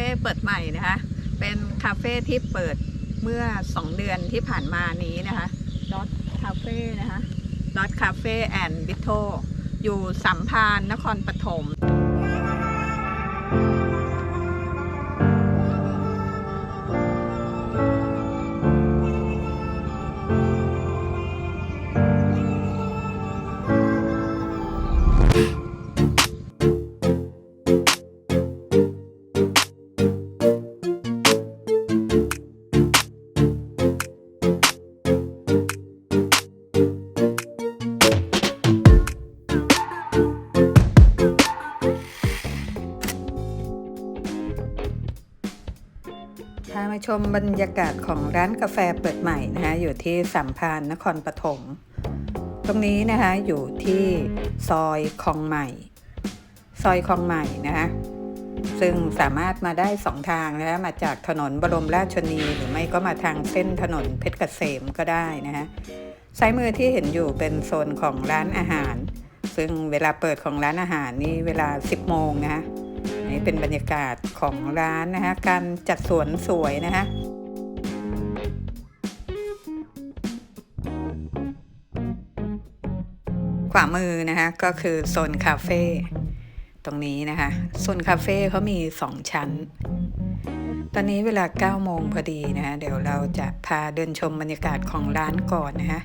ฟ่เปิดใหม่นะคะ เป็นคาเฟ่ที่เปิดเมื่อ 2 เดือนที่ผ่านมานี้นะคะดอทคาเฟ่นะคะดอทคาเฟ่แอนด์บิทโทอยู่สัมพานนครปฐม มาชมบรรยากาศของร้านกาแฟเปิดใหม่นะคะอยู่ที่สัมพันธ์นครปฐมตรงนี้นะคะอยู่ที่ซอยคลองใหม่ ซอยคลองใหม่นะคะซึ่งสามารถมาได้สองทางนะคะมาจากถนนบรมราชชนนีหรือไม่ก็มาทางเส้นถนนเพชรเกษมก็ได้นะคะซ้ายมือที่เห็นอยู่เป็นโซนของร้านอาหาร ซึ่งเวลาเปิดของร้านอาหารนี่เวลา 10 โมงนะคะ นี่เป็นบรรยากาศของร้านนะคะ การจัดสวนสวยนะคะขวามือนะคะก็คือโซนคาเฟ่ตรงนี้นะคะโซนคาเฟ่เขามี 2 ชั้น ตอนนี้เวลา 9 โมงพอดีนะคะเดี๋ยวเราจะพาเดินชมบรรยากาศของร้านก่อนนะคะ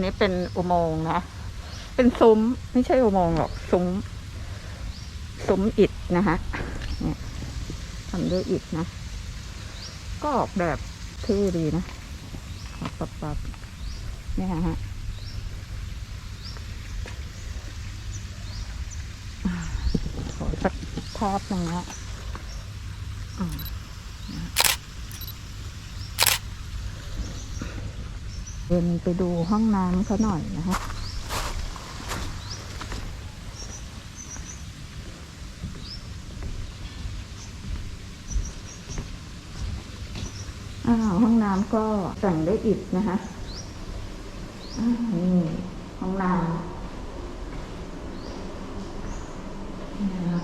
นนี้เป็นอุโมงค์นะ เป็นซุ้ม ไม่ใช่อุโมงค์หรอกซุ้ม ซุ้มอิฐนะคะเนี่ยทำด้วยอิฐนะ ก็ออกแบบเท่ดีนะปับปับเนี่ยฮะขอสักภาพหนึ่งนะอ่า เดินไปดูห้องน้ำเขาหน่อยนะคะห้องน้ำก็แต่งได้อิดนะคะนี่ห้องน้ำนี่นะคะ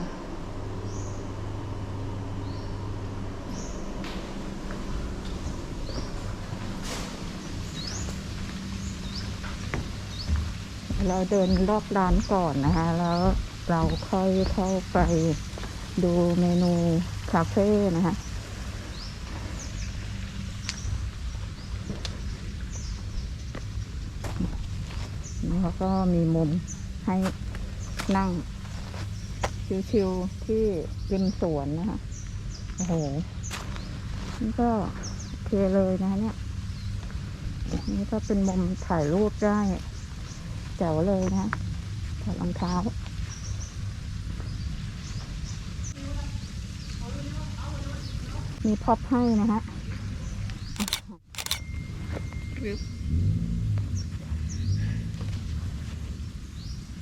เราเดินรอบร้านก่อนนะคะ แล้วเราค่อยเข้าไปดูเมนูคาเฟ่นะคะแล้วก็มีมุมให้นั่ง ชิวๆที่ริมสวนนะคะ โอ้โหนี่ก็โอเคเลยนะคะเนี่ยนี่ก็เป็นมุมถ่ายรูปได้ แจ๋วเลยนะถอดรองเท้ามีพ็อปให้นะฮะ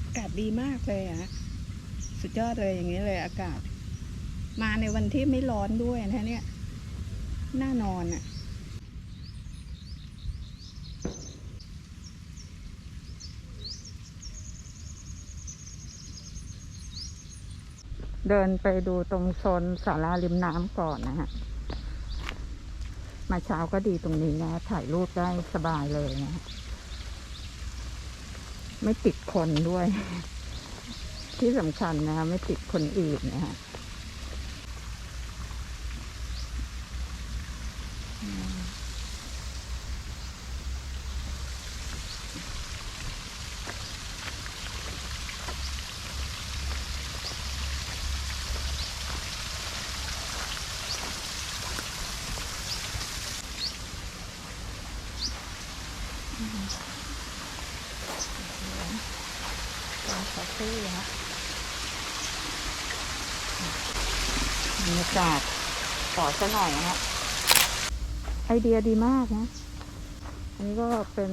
อากาศดีมากเลยอะสุดยอดเลยอย่างนี้เลยอากาศ มาในวันที่ไม่ร้อนด้วยนะเนี่ย น่านอนอะ เดินไปดูตรงโซนศาลาริมน้ำก่อนนะฮะ มาเช้าก็ดีตรงนี้นะ ถ่ายรูปได้สบายเลยนะ ไม่ติดคนด้วย ที่สำคัญนะ ไม่ติดคนอื่นนะฮะ ลองขอซื้อนะบรรยากาศต่อซะหน่อยนะไอเดียดีมากนะ อันนี้ก็เป็น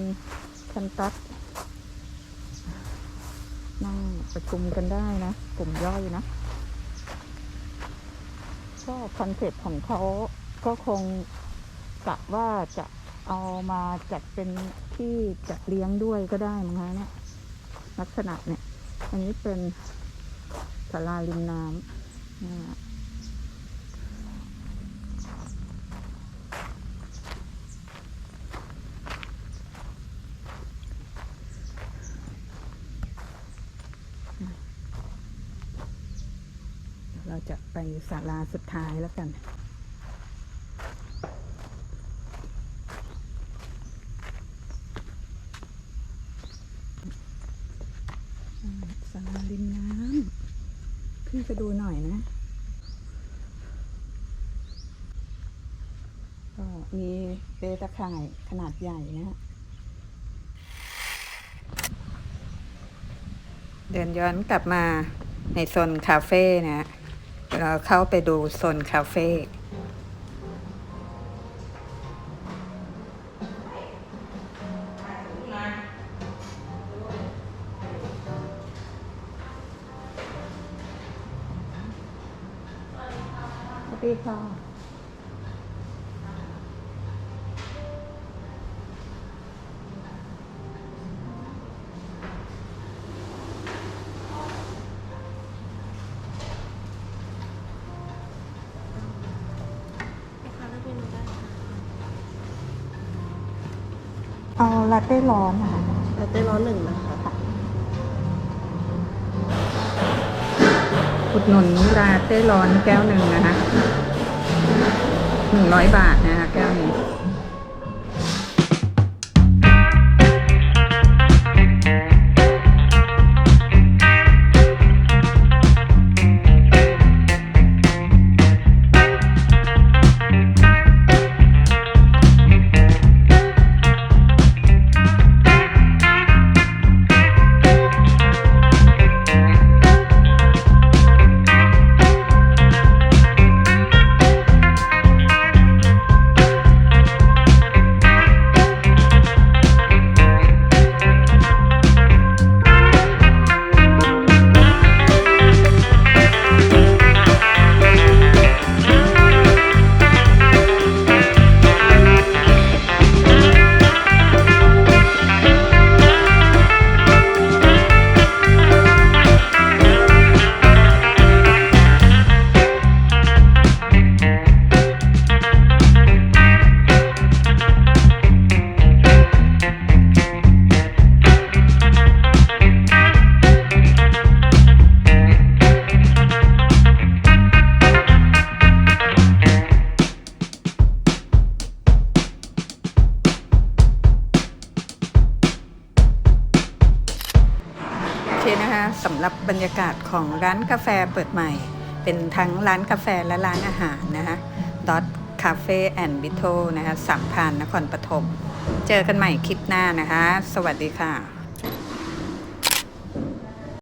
คันตัดนั่งประชุมกันได้นะกลุ่มย่อยนะก็คอนเซ็ปต์ของเขาก็คงกะว่าจะ เอามาจัดเป็นที่จัดเลี้ยงด้วยก็ได้มั้งคะเนี่ยลักษณะเนี่ย อันนี้เป็นศาลาริมน้ำนะฮะเดี๋ยวเราจะไปศาลาสุดท้ายแล้วกัน สาราริมน้ำขึ้น ไปดูหน่อยนะ ก็มีเปตะข่ายขนาดใหญ่นะฮะเดินย้อนกลับมาในโซนคาเฟ่นะฮะเราเข้าไปดูโซนคาเฟ่ ดีค่ะลูกค้าเลือกเมนูได้ค่ะเอาลาเต้ร้อนค่ะลาเต้ร้อนหนึ่งนะคะอุดหนุนลาเต้ร้อนแก้วหนึ่งนะคะ หนึ่งร้อยบาทนะคะแก้ว เคนะคะสำหรับบรรยากาศของร้านกาแฟเปิดใหม่ เป็นทั้งร้านกาแฟและร้านอาหารนะคะดอทคาเฟ่แอนด์บิทโนะคะสามพานนครปฐม เจอกันใหม่คลิปหน้านะคะ สวัสดีค่ะ